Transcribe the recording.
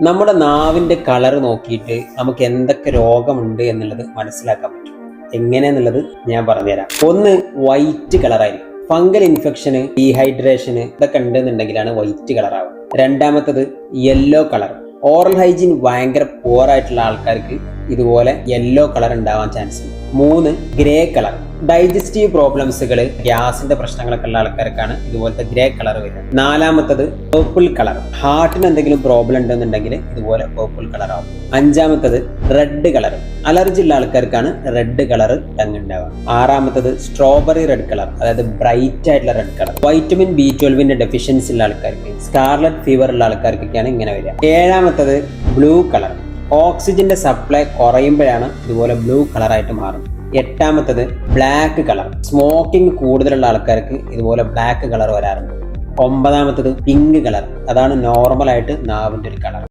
നമ്മുടെ നാവിന്റെ കളർ നോക്കിയിട്ട് നമുക്ക് എന്തൊക്കെ രോഗമുണ്ട് എന്നുള്ളത് മനസ്സിലാക്കാൻ പറ്റും. എങ്ങനെയെന്നുള്ളത് ഞാൻ പറഞ്ഞുതരാം. ഒന്ന് വൈറ്റ് കളറായിരിക്കും ഫംഗൽ ഇൻഫെക്ഷന് ഡീഹൈഡ്രേഷന് ഇതൊക്കെ ഉണ്ടെന്നുണ്ടെങ്കിലാണ് വൈറ്റ് കളറാവുക രണ്ടാമത്തത് യെല്ലോ കളർ ഓറൽ ഹൈജീൻ ഭയങ്കര പോറായിട്ടുള്ള ആൾക്കാർക്ക് ഇതുപോലെ യെല്ലോ കളർ ഉണ്ടാവാൻ ചാൻസ് ഉണ്ട്. മൂന്ന് ഗ്രേ കളർ ഡൈജസ്റ്റീവ് പ്രോബ്ലംസുകൾ ഗ്യാസിന്റെ പ്രശ്നങ്ങളൊക്കെ ഉള്ള ആൾക്കാർക്കാണ് ഇതുപോലത്തെ ഗ്രേ കളർ വരുന്നത്. നാലാമത്തത് പേർപ്പിൾ കളർ ഹാർട്ടിന് എന്തെങ്കിലും പ്രോബ്ലം ഉണ്ടെന്നുണ്ടെങ്കിൽ ഇതുപോലെ പേർപ്പിൾ കളർ ആവും. അഞ്ചാമത്തത് റെഡ് കളർ അലർജി ഉള്ള ആൾക്കാർക്കാണ് റെഡ് കളർ തങ്ങുണ്ടാവുക ആറാമത്തത് സ്ട്രോബെറി റെഡ് കളർ അതായത് ബ്രൈറ്റ് ആയിട്ടുള്ള റെഡ് കളർ വൈറ്റമിൻ ബി ട്വൽവിന്റെ ഡെഫിഷ്യൻസി ഉള്ള ആൾക്കാർക്ക് സ്കാർലറ്റ് ഫീവർ ഉള്ള ആൾക്കാർക്കൊക്കെയാണ് ഇങ്ങനെ വരിക. ഏഴാമത്തത് ബ്ലൂ കളർ ഓക്സിജന്റെ സപ്ലൈ കുറയുമ്പോഴാണ് ഇതുപോലെ ബ്ലൂ കളറായിട്ട് മാറുന്നത്. എട്ടാമത്തത് ബ്ലാക്ക് കളർ സ്മോക്കിംഗ് കൂടുതലുള്ള ആൾക്കാർക്ക് ഇതുപോലെ ബ്ലാക്ക് കളർ വരാറുണ്ട്. ഒമ്പതാമത്തത് പിങ്ക് കളർ അതാണ് നോർമൽ ആയിട്ട് നാവിന്റെ ഒരു കളർ